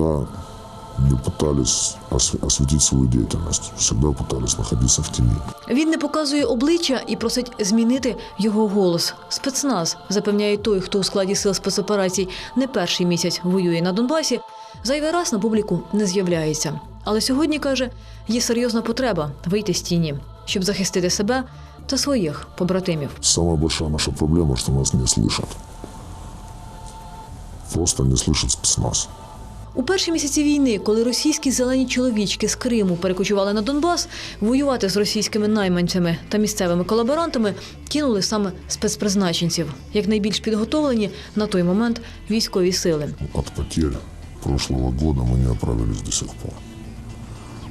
Мы э, никогда не пытались ос- осветить свою деятельность. Всегда пытались находиться в тени. Він не показує обличчя і просить змінити його голос. Спецназ запевняє той, хто у складі сил спецоперацій не перший місяць воює на Донбасі. Зайвий раз на публіку не з'являється. Але сьогодні каже, є серйозна потреба вийти з тіні, щоб захистити себе та своїх побратимів. Самая большая наша проблема, что нас не слышат. Просто не слышат спецназ. У перші місяці війни, коли російські зелені чоловічки з Криму перекочували на Донбас, воювати з російськими найманцями та місцевими колаборантами кинули саме спецпризначенців, як найбільш підготовлені на той момент військові сили. От потерь прошлого года мы не оправились до сих пор.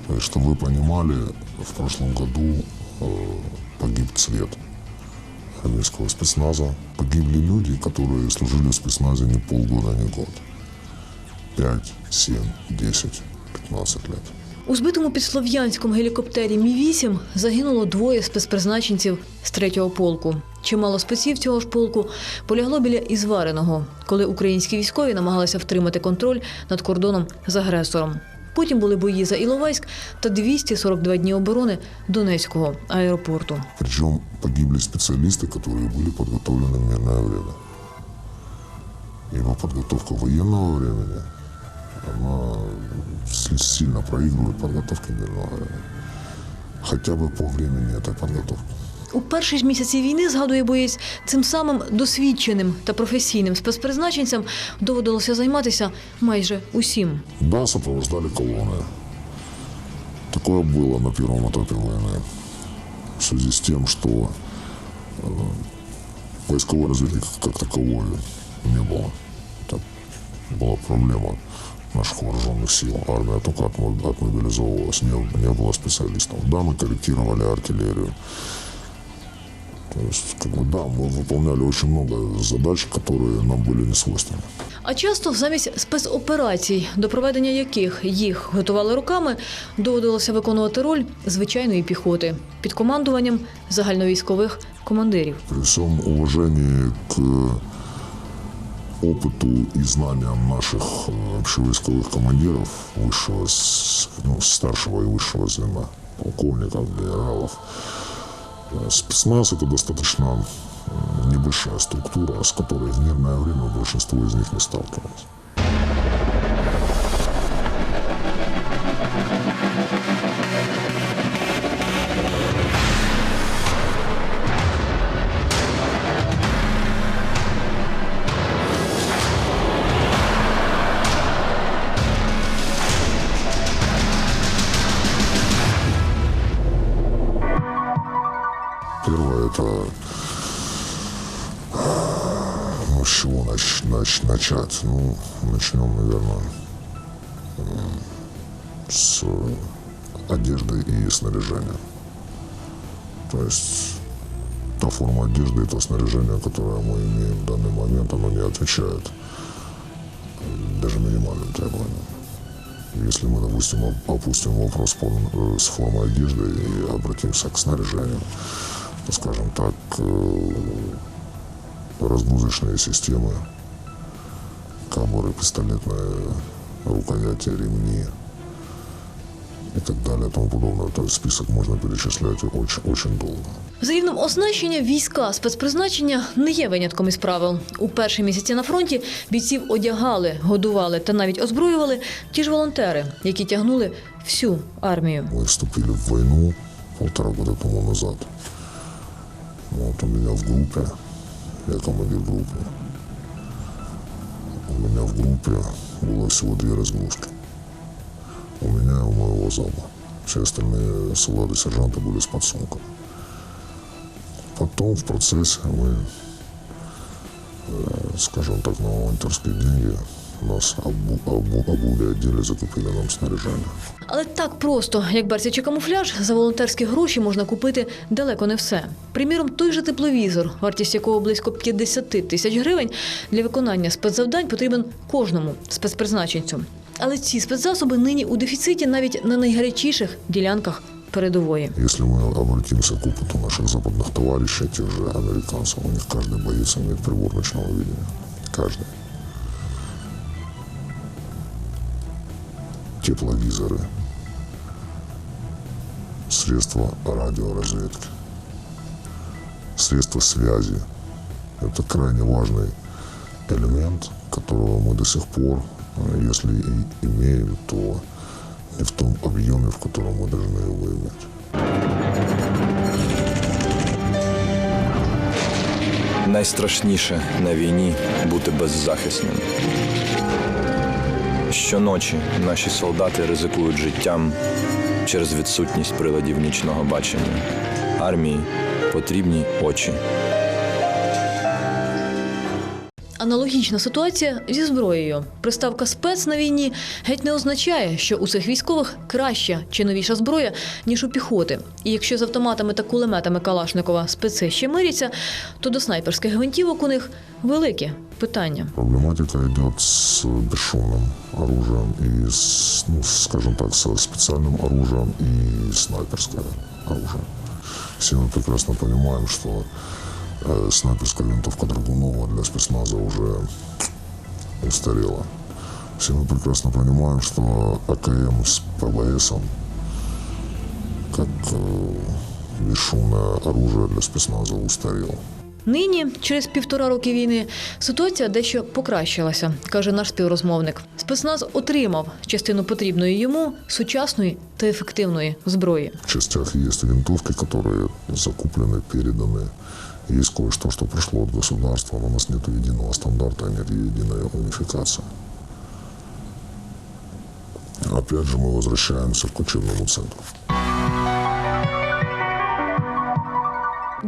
То есть, чтобы вы понимали, в прошлом году э, погиб цвет армейского спецназа. Погибли люди, которые служили в спецназе не полгода, не год. 5, 7, 10, 15 лет. У збитому під Слов'янськом гелікоптері Мі-8 загинуло двоє спецпризначенців з третього полку. Чимало спеців цього ж полку полягло біля Ізвареного, коли українські військові намагалися втримати контроль над кордоном з агресором. Потім були бої за Іловайськ та 242 дні оборони Донецького аеропорту. Причем погибли специалисты, которые были подготовлены в мирное время. Ибо подготовка военного времени, она с- сильно проигрывает подготовке мирного времени. Хотя бы по времени этой подготовки. У перші ж місяці війни, згадує боєць, цим самим досвідченим та професійним спецпризначенцям доводилося займатися майже усім. Да, сопровождали колонны. Такое было на первом этапе войны. В связи с тем, что э, войсковой разведки как таковой не было. Это была проблема наших вооруженных сил. Армия только отмо- отмобилизовывалась, не, не было специалистов. Да, мы корректировали артиллерию. То есть, как бы, да, мы выполняли очень много задач, которые нам были не свойственны. А часто замість спецоперацій, до проведення яких їх готували руками, доводилося виконувати роль звичайної піхоти під командуванням загальновійськових командирів. При всем уважении к опыту и знаниям наших э, общевойсковых командиров высшего, с- ну, старшего и высшего звена, полковников, генералов, э, спецназ это достаточно м, небольшая структура, с которой в мирное время большинство из них не сталкивалось. Первое это ну, с чего нач- нач- начать? Ну, начнем, наверное, с одежды и снаряжения. То есть та форма одежды и то снаряжение, которое мы имеем в данный момент, оно не отвечает даже минимальным требованиям. Если мы, допустим, оп- опустим вопрос э, с формой одежды и обратимся к снаряжению, скажем так, э, разгрузочные системы, камеры, пистолетные рукояти, ремни и так далее и тому подобное. То есть список можно перечислять очень, очень долго. За рівнем оснащення війська спецпризначення не є винятком із правил. У перші місяці на фронті бійців одягали, годували та навіть озброювали ті ж волонтери, які тягнули всю армію. Мы вступили в войну полтора года тому назад. Вот у меня в группе, я командир группы, у меня в группе было всего две разгрузки. У меня и у моего зама. Все остальные солдаты сержанты были с подсумком. Потом в процессе мы, э, скажем так, на волонтерские деньги нас обу, обу, обули отделе, закупили нам снаряжение. Але так просто, як берсячий камуфляж, за волонтерські гроші можна купити далеко не все. Приміром, той же тепловізор, вартість якого близько 50 тисяч гривень, для виконання спецзавдань потрібен кожному спецпризначенцю. Але ці спецзасоби нині у дефіциті навіть на найгарячіших ділянках передової. Если мы обратимся к опыту наших западных товарищей, тех же американцев, у них каждый боец имеет прибор ночного видения. тепловизоры, средства радиоразведки, средства связи. Это крайне важный элемент, которого мы до сих пор, э, если и имеем, то не в том объеме, в котором мы должны его иметь. Найстрашніше на війні бути беззахисним. Щоночі наші солдати ризикують життям через відсутність приладів нічного бачення. Армії потрібні очі. Аналогічна ситуація зі зброєю. Приставка спец на війні геть не означає, що у цих військових краща чи новіша зброя, ніж у піхоти. І якщо з автоматами та кулеметами Калашникова специ ще миряться, то до снайперських гвинтівок у них великі питання. Проблематика идет с бесшумным оружием и, с, ну, скажем так, со специальным оружием и снайперское оружие. Все мы прекрасно понимаем, что э, снайперская винтовка Драгунова для спецназа уже устарела. Все мы прекрасно понимаем, что АКМ с ПВС, как э, бесшумное оружие для спецназа устарел. Нині, через півтора роки війни, ситуація дещо покращилася, каже наш співрозмовник. Спецназ отримав частину потрібної йому сучасної та ефективної зброї. В частях есть винтовки, которые закуплены, переданы. Есть кое-что, что пришло от государства, но у нас нет единого стандарта, нет единой унификации. Опять же, мы возвращаемся к учебному центру.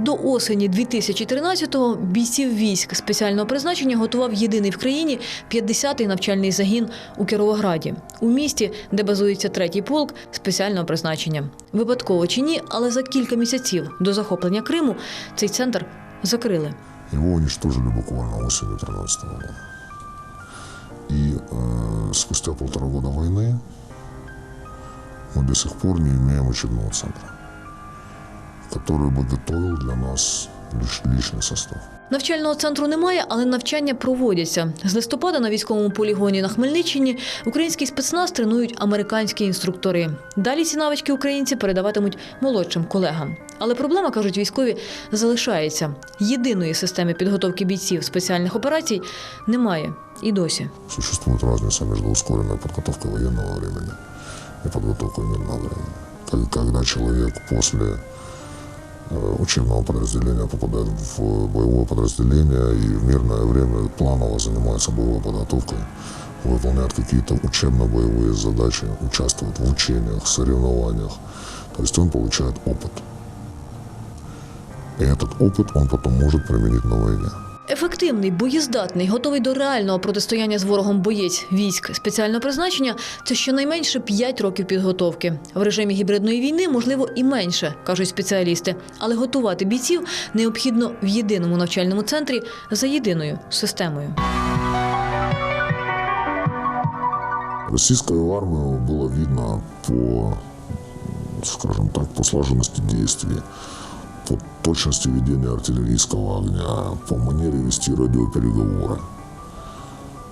До осені 2013-го бійців військ спеціального призначення готував єдиний в країні 50-й навчальний загін у Кіровограді, у місті, де базується третій полк спеціального призначення. Випадково чи ні, але за кілька місяців до захоплення Криму цей центр закрили. Его уничтожили буквально осенью 2013 года. И э, спустя полтора года войны мы до сих пор не имеем учебного центра, который бы готовил для нас лиш- личный состав. Навчального центру немає, але навчання проводяться. З листопада на військовому полігоні на Хмельниччині український спецназ тренують американські інструктори. Далі ці навички українці передаватимуть молодшим колегам. Але проблема, кажуть військові, залишається. Єдиної системи підготовки бійців спеціальних операцій немає і досі. Существует разница между ускоренной подготовкой военного времени и подготовкой мирного времени. Как- Когда человек после э, учебного подразделения попадает в боевое подразделение и в мирное время планово занимается боевой подготовкой, выполняет какие-то учебно-боевые задачи, участвует в учениях, соревнованиях. То есть он получает опыт. И этот опыт он потом может применить на войне. Ефективний, боєздатний, готовий до реального протистояння з ворогом боєць військ спеціального призначення це щонайменше 5 років підготовки. В режимі гібридної війни можливо і менше, кажуть спеціалісти. Але готувати бійців необхідно в єдиному навчальному центрі за єдиною системою. Российскую армию было видно по, скажем так, по слаженности действий, по точности ведения артиллерийского огня, по манере вести радиопереговоры.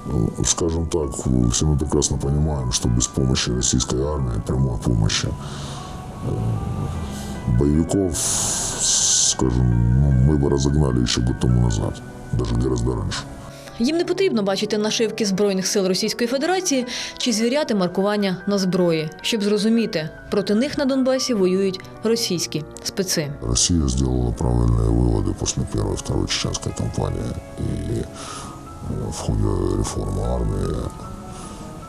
Ну, Скажем так, все мы прекрасно понимаем, что без помощи российской армии, прямой помощи, э, боевиков, скажем, ну, мы бы разогнали еще год тому назад, даже гораздо раньше. Їм не потрібно бачити нашивки збройних сил Російської Федерації чи звіряти маркування на зброї, щоб зрозуміти, проти них на Донбасі воюють російські специ. Россия сделала правильные выводы после первой и второй чеченской кампании. И э, в ходе реформы армии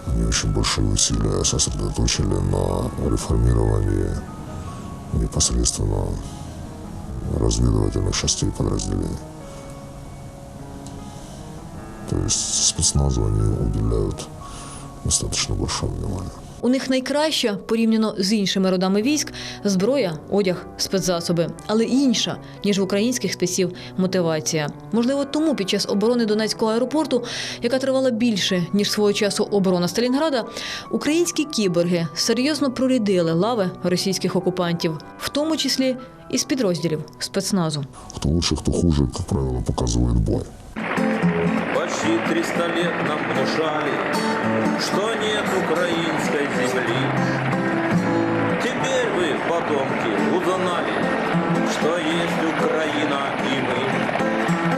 они очень большие усилия сосредоточили на реформировании непосредственно разведывательных частей подразделений. То есть спецназу они уделяют достаточно большое внимание. У них найкраща, порівняно з іншими родами військ, зброя, одяг, спецзасоби, але інша, ніж в українських спеців мотивація. Можливо, тому під час оборони Донецького аеропорту, яка тривала більше ніж свого часу оборона Сталінграда, українські кіборги серйозно прорядили лави російських окупантів, в тому числі і з підрозділів спецназу. Кто лучше, кто хуже, как правило, показывает бой. Почти 300 лет нам внушали, что нет украинской земли. Теперь вы, потомки, узнали, что есть Украина и мы.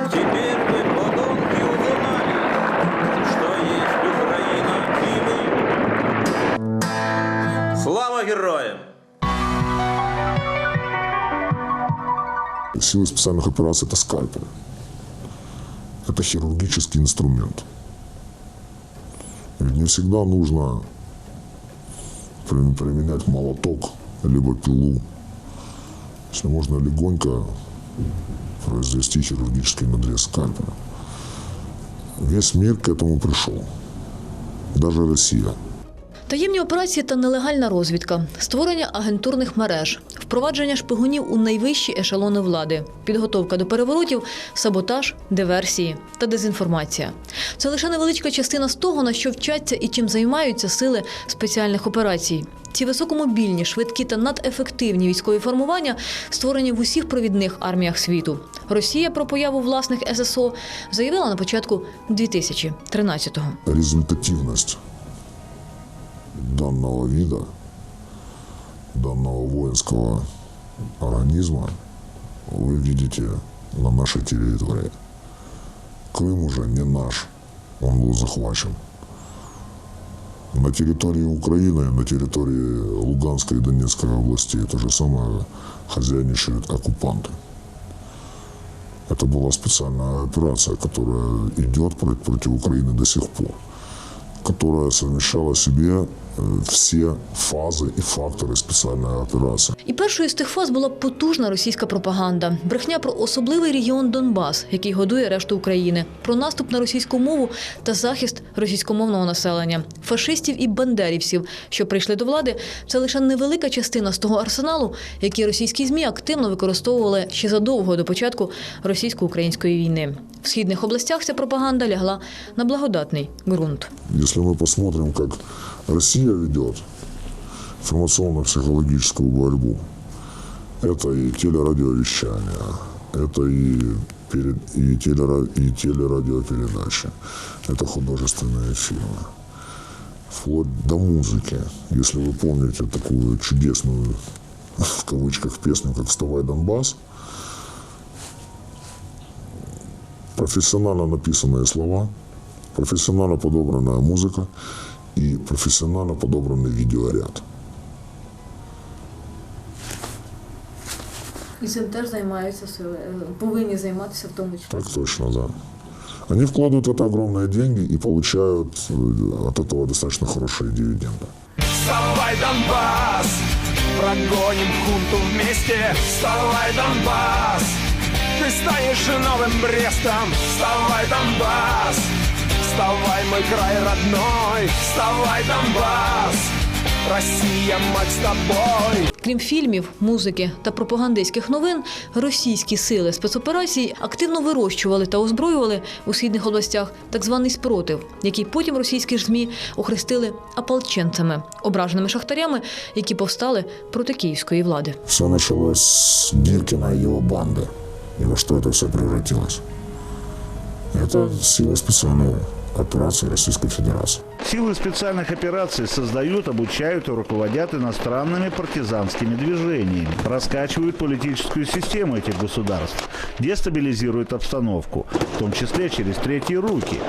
Теперь вы, потомки, узнали, что есть Украина и мы. Слава героям! Силы специальных операций – это скальпель. Это хирургический инструмент. Ведь не всегда нужно при- применять молоток, либо пилу. Если можно легонько произвести хирургический надрез скальпеля. Весь мир к этому пришел. Даже Россия. Таємні операції та нелегальна розвідка, створення агентурних мереж, впровадження шпигунів у найвищі ешелони влади, підготовка до переворотів, саботаж, диверсії та дезінформація. Це лише невеличка частина з того, на що вчаться і чим займаються сили спеціальних операцій. Ці високомобільні, швидкі та надефективні військові формування створені в усіх провідних арміях світу. Росія про появу власних ССО заявила на початку 2013-го. результативность данного вида, данного воинского организма вы видите на нашей территории. Крым уже не наш, он был захвачен. На территории Украины, на территории Луганской и Донецкой областей то же самое хозяйничают оккупанты. Это была специальная операция, которая идет про- против Украины до сих пор, которая совмещала в себе э, все фазы и факторы специальной операции. І першою з тих фаз була потужна російська пропаганда, брехня про особливий регіон Донбас, який годує решту України, про наступ на російську мову та захист російськомовного населення, фашистів і бандерівців, що прийшли до влади. Це лише невелика частина з того арсеналу, який російські змі активно використовували ще задовго до початку російсько-української війни. В східних областях ця пропаганда лягла на благодатний ґрунт. Если мы посмотрим, как Россия ведет информационно-психологическую борьбу, это и телерадиовещание, это и, перед, и, телера, и телерадиопередачи, это художественные фильмы, вплоть до музыки. Если вы помните такую чудесную, в кавычках, песню, как «Вставай, Донбасс», профессионально написанные слова, профессионально подобранная музыка и профессионально подобранный видеоряд. І цим теж займаються сили, повинні займатися в тому числі. Так точно, да. Они вкладывают в это огромные деньги и получают э, от этого достаточно хорошие дивиденды. Вставай, Донбасс! Прогоним хунту вместе! Вставай, Донбасс! Ты станешь новым Брестом! Вставай, Донбасс! Вставай, мой край родной! Вставай, Донбасс! Россия, мать с тобой! Крім фільмів, музики та пропагандистських новин, російські сили спецоперацій активно вирощували та озброювали у східних областях так званий спротив, який потім російські ж змі охрестили ополченцями, ображеними шахтарями, які повстали проти київської влади. Все началось с Биркина и его банды. И во что это все превратилось? Это сила специальной операции Российской Федерации. Силы специальных операций создают, обучают и руководят иностранными партизанскими движениями, раскачивают политическую систему этих государств, дестабилизируют обстановку, в том числе через третьи руки.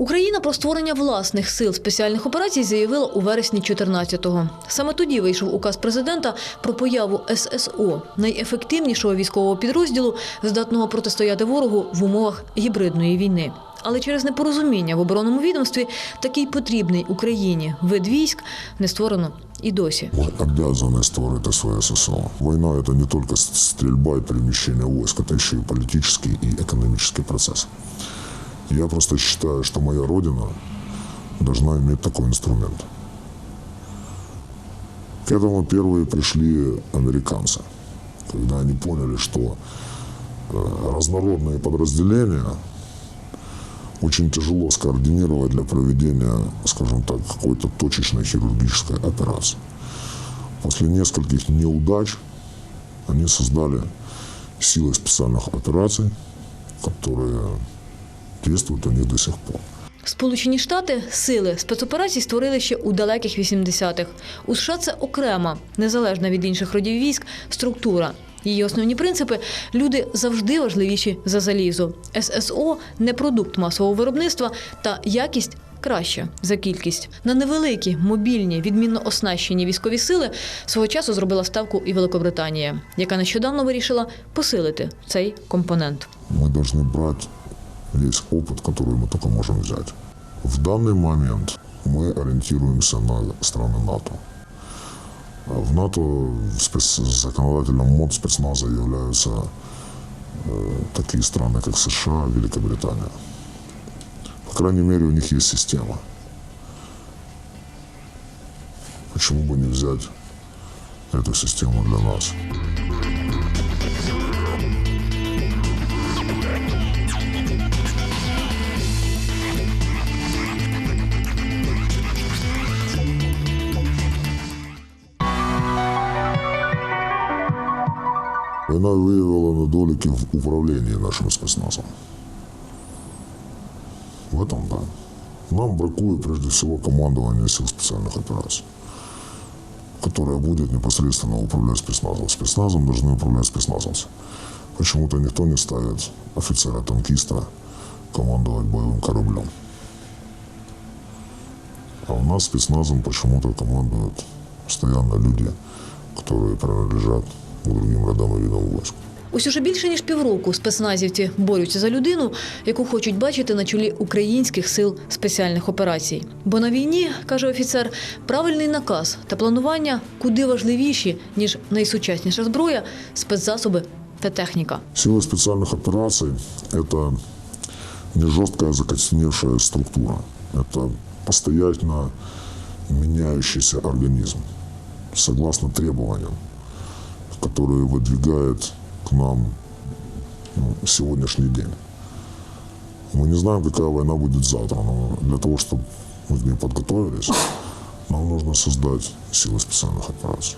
Україна про створення власних сил спеціальних операцій заявила у вересні 14-го. Саме тоді вийшов указ президента про появу ССО найефективнішого військового підрозділу, здатного протистояти ворогу в умовах гібридної війни. Але через непорозуміння в оборонному відомстві такий потрібний Україні вид військ не створено і досі. Мы обязаны створить свое ССО. Война – это не только с- стрельба и перемещение войск, это еще и политический и экономический процесс. Я просто считаю, что моя родина должна иметь такой инструмент. К этому первые пришли американцы, когда они поняли, что э, разнородные подразделения очень тяжело скоординировать для проведения, скажем так, какой-то точечной хирургической операции. После нескольких неудач они создали силой специальных операций, которые действуют у до сих пор. Сполучені Штати сили спецоперацій створили ще у далеких 80-х. У США це окрема, незалежна від інших родів військ, структура. Її основні принципи люди завжди важливіші за залізо. ССО не продукт масового виробництва та якість. Краще за кількість на невеликі, мобільні, відмінно оснащені військові сили свого часу зробила ставку і Великобританія, яка нещодавно вирішила посилити цей компонент. Мы должны брать весь опыт, который мы только можем взять. В данный момент мы ориентируемся на страны НАТО. А В НАТО в спец- законодательном МОД спецназа являются э, такие страны, как США, Великобритания. По крайней мере, у них есть система. Почему бы не взять эту систему для нас? Война выявила недоліки в управлении нашим спецназом. В этом да. Нам бракует прежде всего командования сил специальных операций, которое будет непосредственно управлять спецназом. Спецназом должны управлять спецназовцы. Почему-то никто не ставит офицера-танкиста командовать боевым кораблем. А у нас спецназом почему-то командуют постоянно люди, которые принадлежат другим родам и видам войск. Ось уже більше ніж півроку спецназівці борються за людину, яку хочуть бачити на чолі українських сил спеціальних операцій. Бо на війні, каже офіцер, правильний наказ та планування куди важливіші ніж найсучасніша зброя, спецзасоби та техніка. Силы специальных операций – это не жесткая закостеневшая структура. Это постоянно меняющийся организм, согласно требованиям, Которые выдвигает к нам ну, сегодняшний день. Мы не знаем, какая война будет завтра, но для того, чтобы мы к ней подготовились, нам нужно создать силы специальных операций.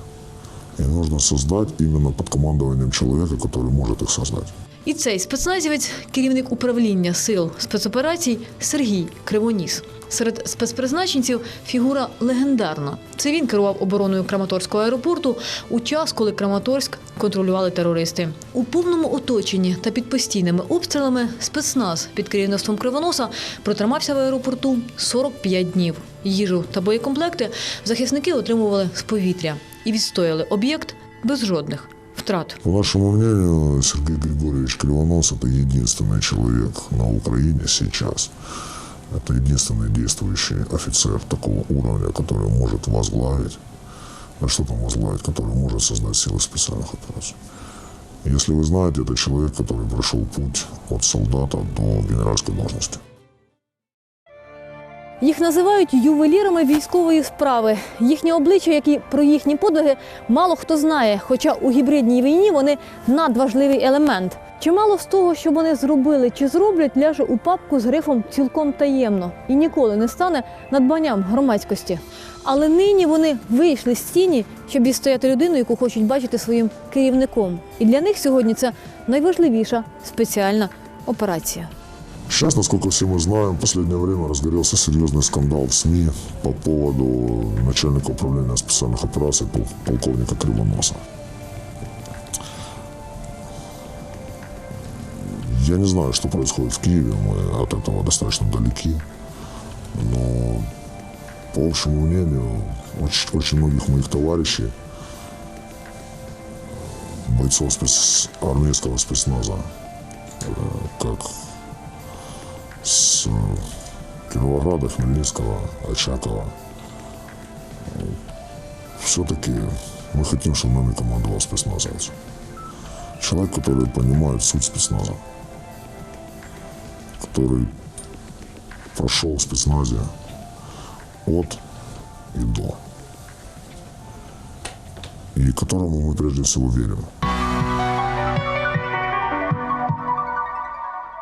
И нужно создать именно под командованием человека, который может их создать. І цей спецназівець, керівник управління сил спецоперацій Сергій Кривоніс. Серед спецпризначенців фігура легендарна. Це він керував обороною Краматорського аеропорту у час, коли Краматорськ контролювали терористи. У повному оточенні та під постійними обстрілами спецназ під керівництвом Кривоноса протримався в аеропорту 45 днів. Їжу та боєкомплекти захисники отримували з повітря і відстояли об'єкт без жодних втрат. По нашему мнению, Сергей Григорьевич Кривонос – это единственный человек на Украине сейчас. Это единственный действующий офицер такого уровня, который может возглавить, а что там возглавить, который может создать силы специальных операций. Если вы знаете, это человек, который прошел путь от солдата до генеральской должности. Їх називають ювелірами військової справи. Їхні обличчя, як і про їхні подвиги, мало хто знає. Хоча у гібридній війні вони надважливий елемент. Чимало з того, що вони зробили чи зроблять, ляже у папку з грифом цілком таємно і ніколи не стане надбанням громадськості. Але нині вони вийшли з тіні, щоб відстояти людину, яку хочуть бачити своїм керівником. І для них сьогодні це найважливіша спеціальна операція. Сейчас, насколько все мы знаем, в последнее время разгорелся серьезный скандал в СМИ по поводу начальника управления специальных операций пол- полковника Кривоноса. Я не знаю, что происходит в Киеве, мы от этого достаточно далеки, но по общему мнению очень, очень многих моих товарищей, бойцов спец- армейского спецназа, э, как с Кировограда, Хмельницкого, Очакова. Все-таки мы хотим, чтобы нами командовал спецназовец. Человек, который понимает суть спецназа. Который прошел в спецназе от и до. И которому мы прежде всего верим.